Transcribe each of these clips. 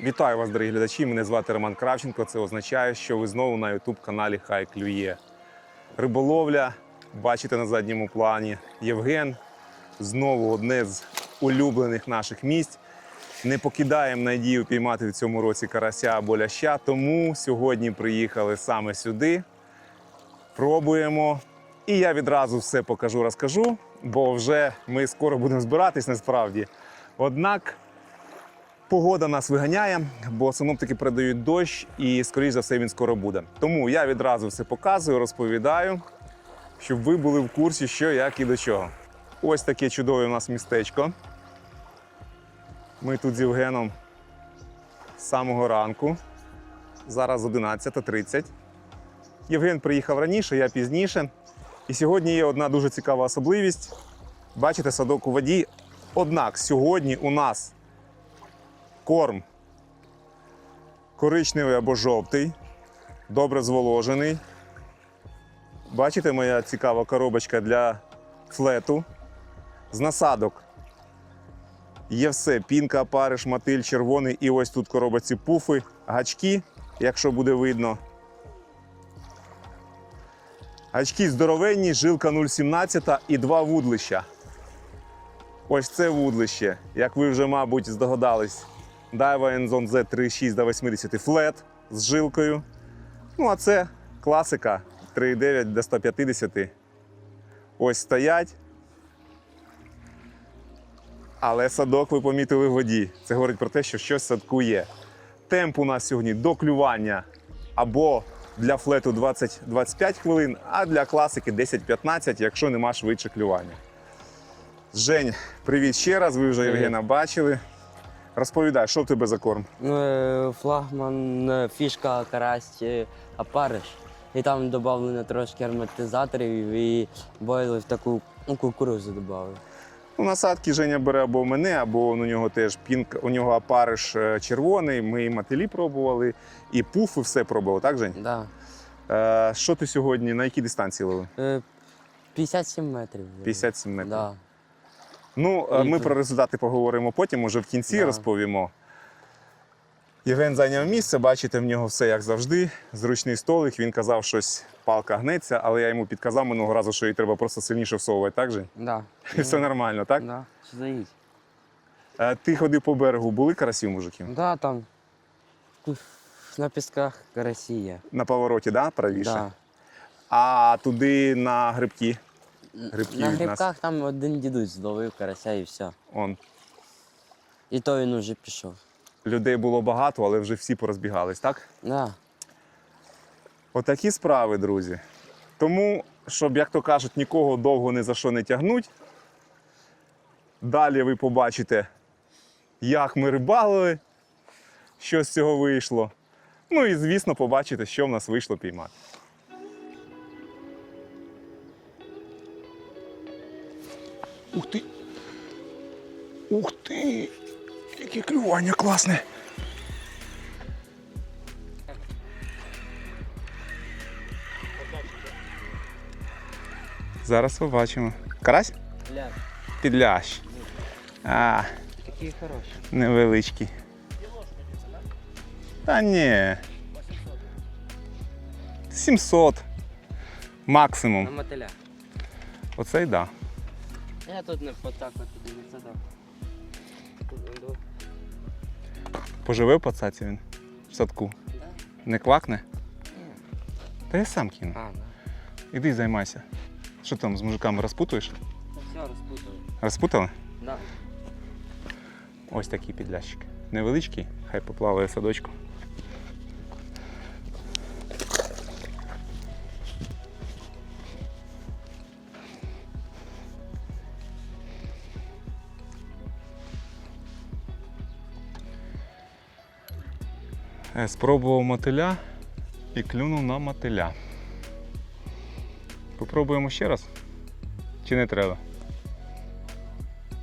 Вітаю вас, дорогі глядачі. Мене звати Роман Кравченко. Це означає, що ви знову на youtube каналі Хай Клює. Риболовля, бачите на задньому плані. Євген знову одне з улюблених наших місць. Не покидаємо надію піймати в цьому році карася або ляща, тому сьогодні приїхали саме сюди. Пробуємо. І я відразу все покажу, розкажу, бо вже ми скоро будемо збиратись насправді. Однак Погода нас виганяє, бо синоптики передають дощ, і, скоріш за все, він скоро буде. Тому я відразу все показую, розповідаю, щоб ви були в курсі, що, як і до чого. Ось таке чудове у нас містечко. Ми тут з Євгеном з самого ранку. Зараз 11.30. Євген приїхав раніше, я пізніше. І сьогодні є одна дуже цікава особливість. Бачите, садок у воді. Однак сьогодні у нас корм коричневий або жовтий, добре зволожений. Бачите, моя цікава коробочка для флету. З насадок є все: пінка, опариш, мотиль, червоний. І ось тут коробочці пуфи, гачки, якщо буде видно. Гачки здоровенні, жилка 0,17 і два вудлища. Ось це вудлище, як ви вже, мабуть, здогадались. Daiwa Enzon Z36 до 80 флет з жилкою. Ну, а це класика 3,9 до 150. Ось стоять. Але садок ви помітили в воді. Це говорить про те, що щось в садку є. Темп у нас сьогодні до клювання або для флету 20-25 хвилин, а для класики 10-15, якщо нема швидше клювання. Жень, привіт ще раз. Ви вже Євгена бачили. Розповідай, що в тебе за корм? Е, флагман, е, фішка, карась, е, опариш. І там додали трошки ароматизаторів і бойли в таку кукурузу додали. Ну, насадки Женя бере або в мене, або у нього теж пінк, у нього опариш е, червоний. Ми і мотилі пробували, і пуфи все пробували, так, Жень? Да. Е, що ти сьогодні, на якій дистанції ловив? Е, 57 метрів. 57 метрів. Да. Ну, е, ми про результати поговоримо потім, уже в кінці Да. розповімо. Євген зайняв місце, бачите, в нього все як завжди. Зручний столик. Він казав, щось палка гнеться, але я йому підказав минулого разу, що її треба просто сильніше всовувати, так же? Да. І все нормально, так? Да. Стоїть. Е, Ти ходив по берегу, були карасі, мужики? Да, там уф, на пісках є. На повороті, да, правіше? Да. А туди на грибки. Грибки на від нас. грибках там один дідусь зловив карася і все. Он. І то він уже пішов. Людей було багато, але вже всі порозбігались, так? Да. Отакі справи, друзі. Тому, щоб, як то кажуть, нікого довго ні за що не тягнуть. Далі ви побачите, як ми рибалили, що з цього вийшло. Ну і, звісно, побачите, що в нас вийшло піймати. Ух ти! Ух ти! Яке клювання класне! Зараз побачимо. Карась? Бля, Підлящ. А, такі хороші. невеличкий. Та ні. 700. На Максимум. мотиля. Оцей да. Я тут не потак, а туди не задав. Тут, ну, Поживе в пацаці він в садку. Да? Не квакне? Ні. Та я сам кину. А, да. Іди займайся. Що там з мужиками розпутуєш? Та все, розпутав. Розпутали? Да. Ось такий підлящик. Невеличкий, хай поплаває в садочку. Спробував мотиля і клюнув на мотиля. Попробуємо ще раз? Чи не треба?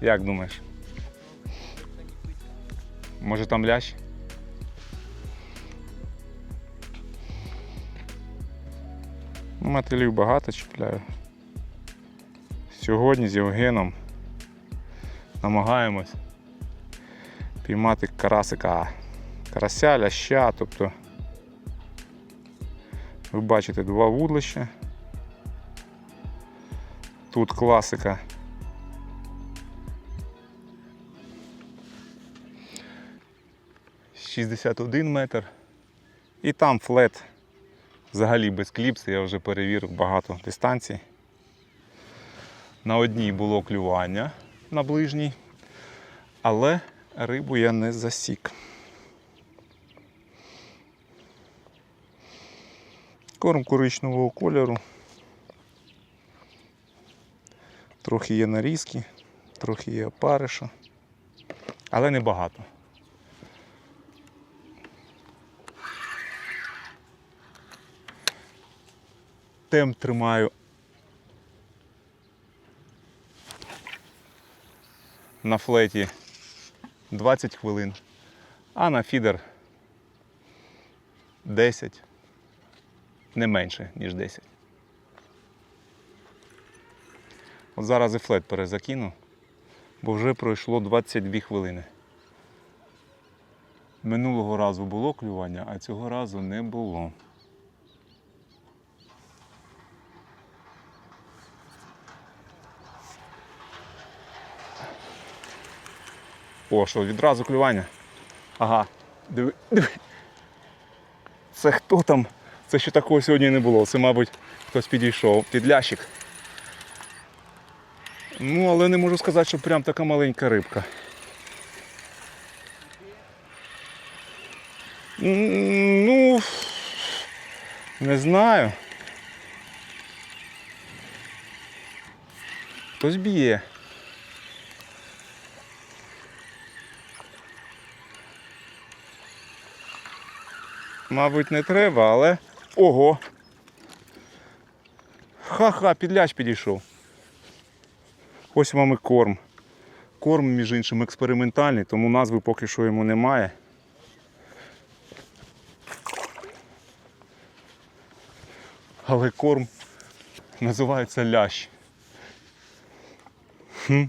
Як думаєш? Може там лящ? Ну, Мотилів багато чіпляю. Сьогодні з Євгеном намагаємось піймати карасика. Карася, ляща, тобто ви бачите два вудлища. Тут класика. «61 метр. І там флет взагалі без кліпси, я вже перевірив багато дистанцій. На одній було клювання на ближній, але рибу я не засік. Корм коричневого кольору. Трохи є нарізки, трохи є опариша, але не багато. Темп тримаю на флеті 20 хвилин, а на фідер 10, не менше, ніж 10. От зараз і флет перезакину, бо вже пройшло 22 хвилини. Минулого разу було клювання, а цього разу не було. О, що відразу клювання. Ага. Диви, диви. Це хто там? Це ще такого сьогодні не було. Це, мабуть, хтось підійшов. Підлящик. Ну, але не можу сказати, що прям така маленька рибка. Ну, не знаю. Хтось б'є. Мабуть, не треба, але. Ого! Ха-ха, підляч підійшов. Ось вам і корм. Корм, між іншим, експериментальний, тому назви поки що йому немає. Але корм називається лящ. Хм.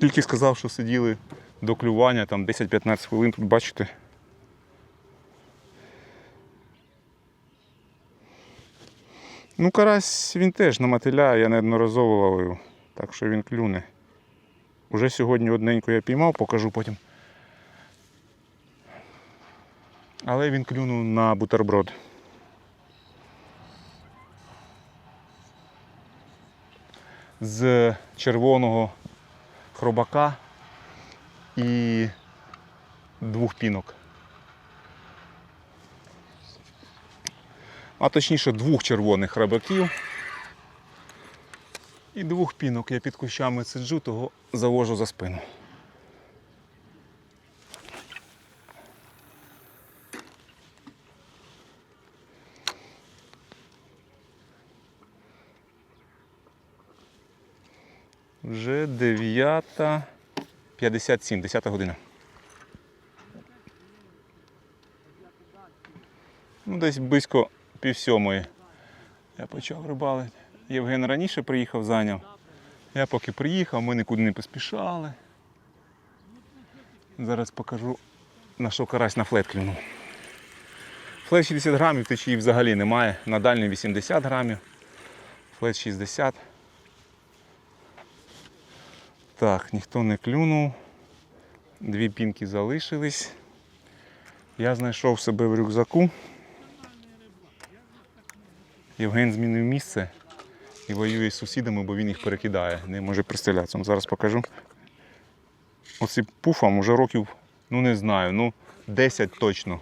Тільки сказав, що сиділи до клювання там 10-15 хвилин, тут бачите. Ну, карась він теж на мотиля, я неодноразово ловив, так що він клюне. Уже сьогодні одненько я піймав, покажу потім. Але він клюнув на бутерброд. З червоного хробака і двох пінок. А точніше двох червоних рибаків і двох пінок. Я під кущами сиджу, того завожу за спину. Вже 9.57, 10 година. Ну, десь близько пів сьомої я почав рибалити. Євген раніше приїхав, зайняв. Я поки приїхав, ми нікуди не поспішали. Зараз покажу, на що карась на флет клюнув. Флет 60 грамів, течії взагалі немає. На дальній 80 грамів. Флет 60. Так, ніхто не клюнув. Дві пінки залишились. Я знайшов себе в рюкзаку. Євген змінив місце і воює з сусідами, бо він їх перекидає. Не може пристрілятися. Ну, Зараз покажу. Оцим пуфам уже років, ну не знаю, ну 10 точно.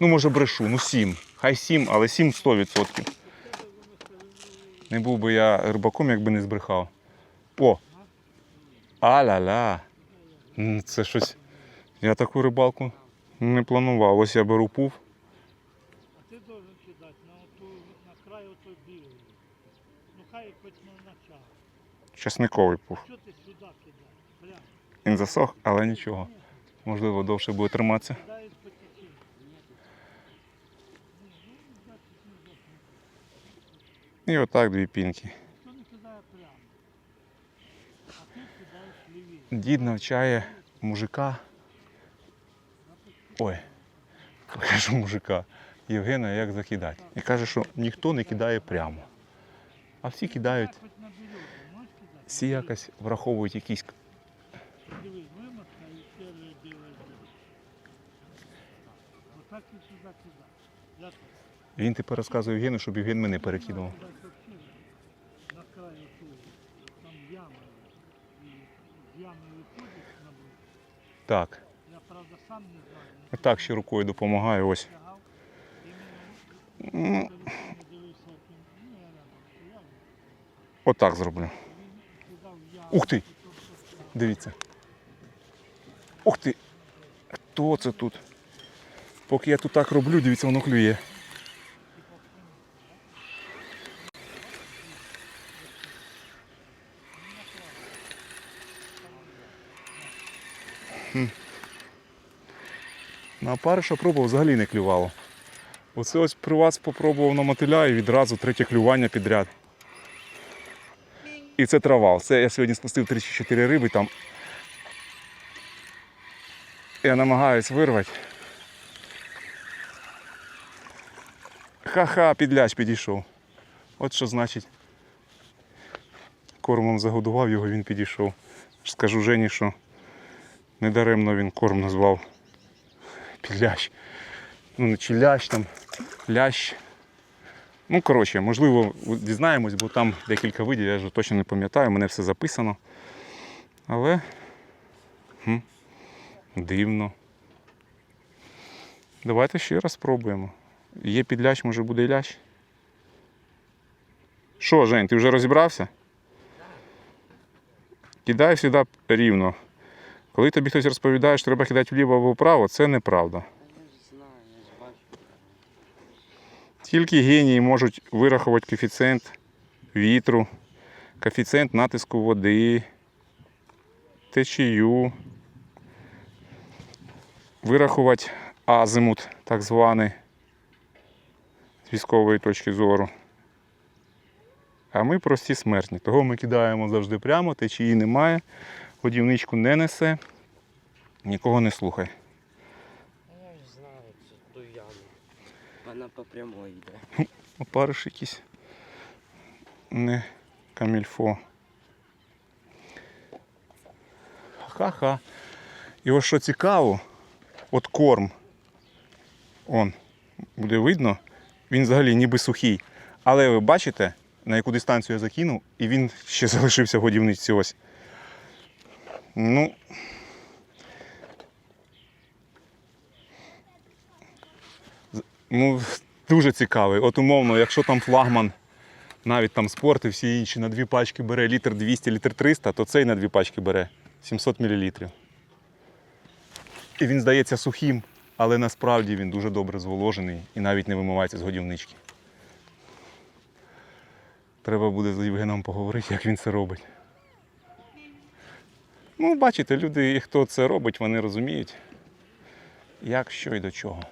Ну, може брешу, ну 7. Хай 7, але 7 100%. Не був би я рибаком, якби не збрехав. О! А-ля-ля! Це щось. Я таку рибалку не планував. Ось я беру пуф. А ти должен кидати на оту на край ото білої. Ну хай хоч на начало. Часниковий? Прямо Він засох, але нічого. Можливо, довше буде триматися. І отак дві пінки. Дід навчає мужика Ой, кажу мужика, Євгена, як закидати? І каже, що ніхто не кидає прямо. А всі кидають, Хоч на березу, можеш кидати? Всі якось враховують якісь. Він тепер розказує Євгену, щоб Євген мене перекидував. Так, Я, правда, сам не знаю. не отак ще рукою допомагаю. Ось. Отак зроблю. Ух ти! Дивіться. Ух ти! Хто це тут? Поки я тут так роблю, дивіться, воно клює. На опариша пробував взагалі не клювало. Оце ось при вас попробував на мотиля і відразу третє клювання підряд. І це травал. Це я сьогодні спустив 3 чи 4 риби там. Я намагаюсь вирвати. Ха-ха, підляч підійшов. От що значить. Кормом загодував його, він підійшов. Скажу Жені, що недаремно він корм назвав. Підлящ. Ну, не чи лящ там, лящ. Ну, коротше, можливо, дізнаємось, бо там декілька видів, я вже точно не пам'ятаю, мене все записано. Але хм, дивно. Давайте ще раз спробуємо. Є підлящ, може буде і лящ. Що, Жень, ти вже розібрався? Кидай сюди рівно. Коли тобі хтось розповідає, що треба кидати вліво або вправо, це неправда. Я ж знаю, я ж бачу. Тільки генії можуть вирахувати коефіцієнт вітру, коефіцієнт натиску води, течію, вирахувати азимут, так званий, з військової точки зору. А ми прості смертні. Того ми кидаємо завжди прямо, течії немає, годівничку не несе, нікого не слухай. Я ж знаю, це ту яму. Вона по прямой йде. Опариш якийсь не камільфо. Ха-ха. І ось що цікаво, от корм, он, буде видно, він взагалі ніби сухий. Але ви бачите, на яку дистанцію я закинув, і він ще залишився в годівниці ось. Ну. Ну, дуже цікавий. От умовно, якщо там флагман, навіть там спорти, всі інші на дві пачки бере літр 200, літр 300, то цей на дві пачки бере 700 мл. І він здається сухим, але насправді він дуже добре зволожений і навіть не вимивається з годівнички. Треба буде з Євгеном поговорити, як він це робить. Ну, бачите, люди, хто це робить, вони розуміють, як, що і до чого.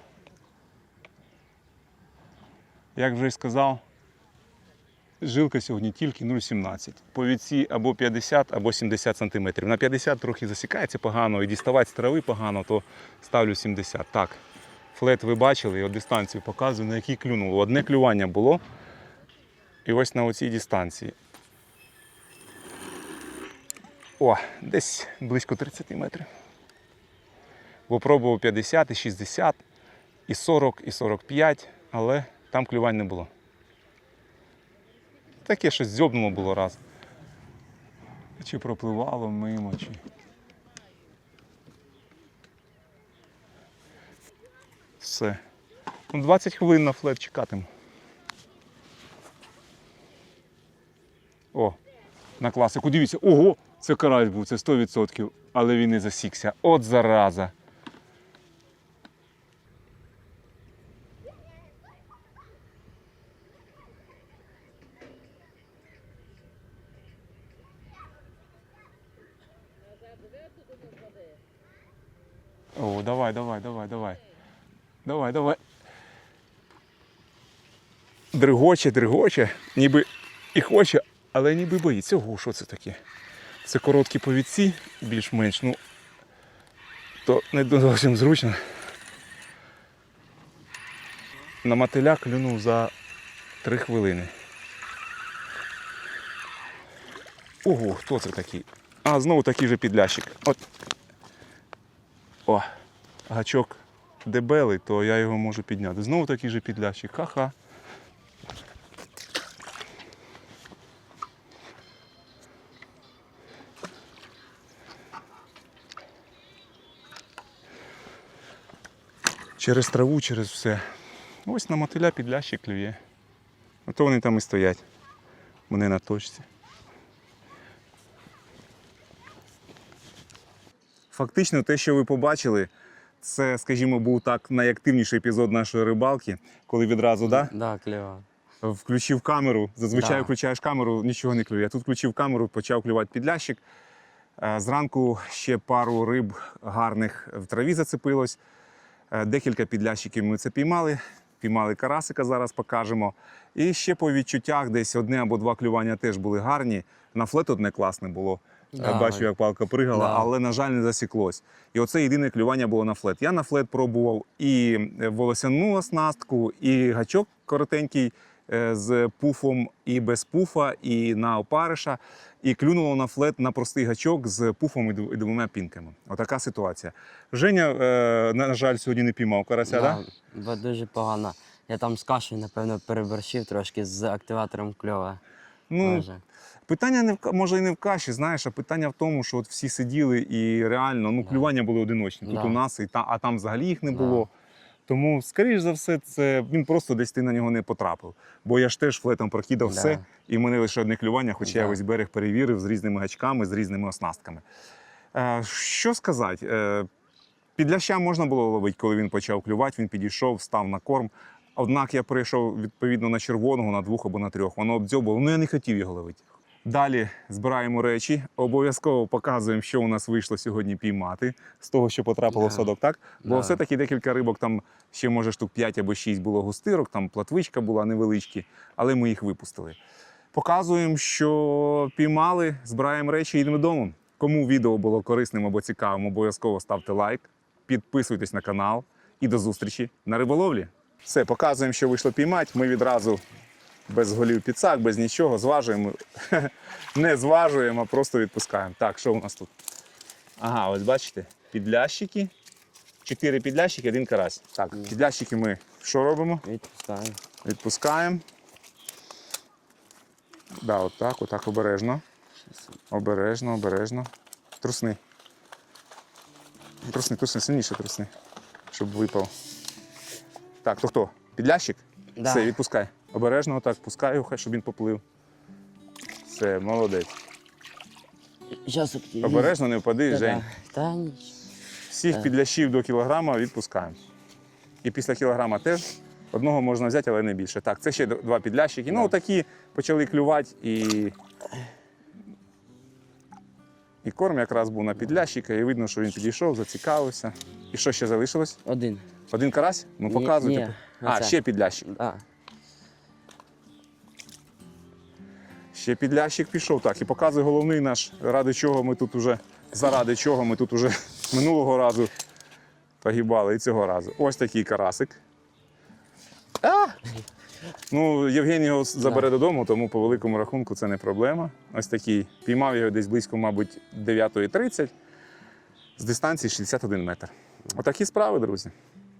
Як вже й сказав, жилка сьогодні тільки 0,17. Повідці або 50, або 70 см. На 50 трохи засікається погано і діставати з трави погано, то ставлю 70. Так, флет ви бачили, от дистанцію показую, на якій клюнуло. Одне клювання було. І ось на оцій дистанції. О, десь близько 30 метрів. Бо пробував 50 і 60, і 40, і 45, але там клювань не було. Таке щось дзьобнуло було раз. Чи пропливало мимо, чи. Все. Ну, 20 хвилин на флет чекатиму. О, на класику. Дивіться, ого, це карась був, це 100%, але він не засікся. От зараза. Дригоче, дригоче, ніби і хоче, але ніби боїться. Ого, що це таке? Це короткі повідці, більш-менш, ну то не зовсім зручно. на мотиля клюнув за 3 хвилини. Ого, хто це такий? А, знову такий же підлящик. От. О, гачок дебелий, то я його можу підняти. Знову такий же підлящик. Ха-ха. Через траву, через все. Ось на мотиля підлящик клює. Ото вони там і стоять. Вони на точці. Фактично, те, що ви побачили, це, скажімо, був так найактивніший епізод нашої рибалки, коли відразу да, Да, клево. включив камеру. Зазвичай Да. включаєш камеру, нічого не клює. Я Тут включив камеру, почав клювати підлящик. Е, Зранку ще пару риб гарних в траві зацепилось. Е, Декілька підлящиків ми це піймали. Піймали карасика, зараз покажемо. І ще по відчуттях десь одне або два клювання теж були гарні. На флет одне класне було. Да. Бачу, як палка пригала, Да. але, на жаль, не засіклось. І оце єдине клювання було на флет. Я на флет пробував і волосяну оснастку, і гачок коротенький з пуфом, і без пуфа, і на опариша. І клюнуло на флет на простий гачок з пуфом і дв- двома пінками. Отака ситуація. Женя, е, на жаль, сьогодні не піймав карася, так? Да? бо дуже погано. Я там з кашею, напевно, переборщив трошки з активатором кльова. Ну, Може. Питання не в може і не в каші, знаєш, а питання в тому, що от всі сиділи і реально ну, клювання були одиночні. Тут Да. у нас і та, а там взагалі їх не Да. було. Тому, скоріш за все, це він просто десь ти на нього не потрапив. Бо я ж теж флетом прокидав Да. все, і в мене лише одне клювання, хоча я весь берег перевірив з різними гачками, з різними оснастками. Е, що сказати? Е, підляща можна було ловити, коли він почав клювати, він підійшов, став на корм. Однак я перейшов відповідно на червоного, на двох або на трьох. Воно обдзьобало, ну я не хотів його ловити. Далі збираємо речі, обов'язково показуємо, що у нас вийшло сьогодні піймати з того, що потрапило в садок, так? Бо Да. все-таки декілька рибок, там ще може штук 5 або 6 було густирок, там платвичка була невеличкі, але ми їх випустили. Показуємо, що піймали, збираємо речі і йдемо додому. Кому відео було корисним або цікавим, обов'язково ставте лайк, підписуйтесь на канал і до зустрічі на риболовлі. Все, показуємо, що вийшло піймати. Ми відразу без голів підсак, без нічого, зважуємо. Не зважуємо, а просто відпускаємо. Так, що у нас тут? Ага, ось бачите, підлящики. Чотири підлящики, один карась. Так, підлящики ми що робимо? Відпускаю. Відпускаємо. Да, отак, отак обережно. Обережно, обережно. Трусни. Трусни, трусни, сильніше трусни. Щоб випав. Так, то хто? Підлящик? Да. Все, відпускай. Обережно отак, пускай хай, щоб він поплив. Все, молодець. Щас Обережно не впади, Жень. Та ніч. Всіх Так. підлящів до кілограма відпускаємо. І після кілограма теж одного можна взяти, але не більше. Так, це ще два підлящики. Ну, такі почали клювати і. І корм якраз був на підлящика, і видно, що він підійшов, зацікавився. І що ще залишилось? Один. Один карась? Ну показуйте. ні, а, оце. ще підлящик. Да. Ще підлящик пішов. Так, і показує головний наш, ради чого ми тут уже, заради чого ми тут уже минулого разу погибали і цього разу. Ось такий карасик. А! Ну, Євгеній його забере додому, тому по великому рахунку це не проблема. Ось такий. Піймав його десь близько, мабуть, 9.30 з дистанції 61 метр. Отакі справи, друзі.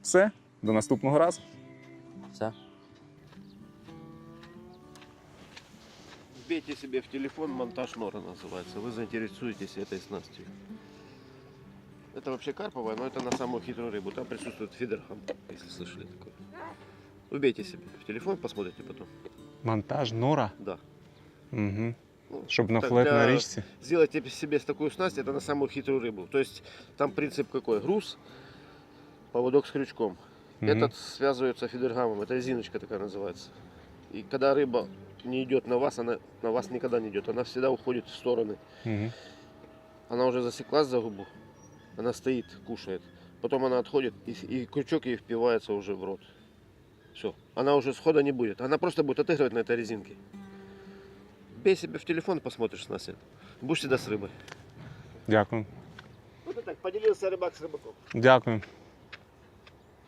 Все, до наступного разу. Все. Вбейте себе в телефон монтаж нора называется. Вы заинтересуетесь этой снастью. Это вообще карповая, но это на самую хитрую рыбу. Там присутствует фидерхам, если слышали такое. Вбейте себе в телефон, посмотрите потом. Монтаж нора. Да. Угу. Ну, Щоб на для- на річці. Сделайте себе такую снасть, это на самую хитрую рыбу. То есть там принцип какой? Груз, поводок с крючком. Мгм. Этот связывается фидергамом, это резиночка такая называется. И когда рыба не идет на вас, она на вас никогда не идет. Она всегда уходит в стороны. Мгм. Она уже засеклась за губу. Она стоит, кушает. Потом она отходит, и, и крючок ей впивается уже в рот. Все. Она уже схода не будет. Она просто будет отыгрывать на этой резинке. Бей себе в телефон и посмотришь на это. Будешь всегда с рыбой. Дякую. Вот так, поделился рыбак с рыбаком. Дякую.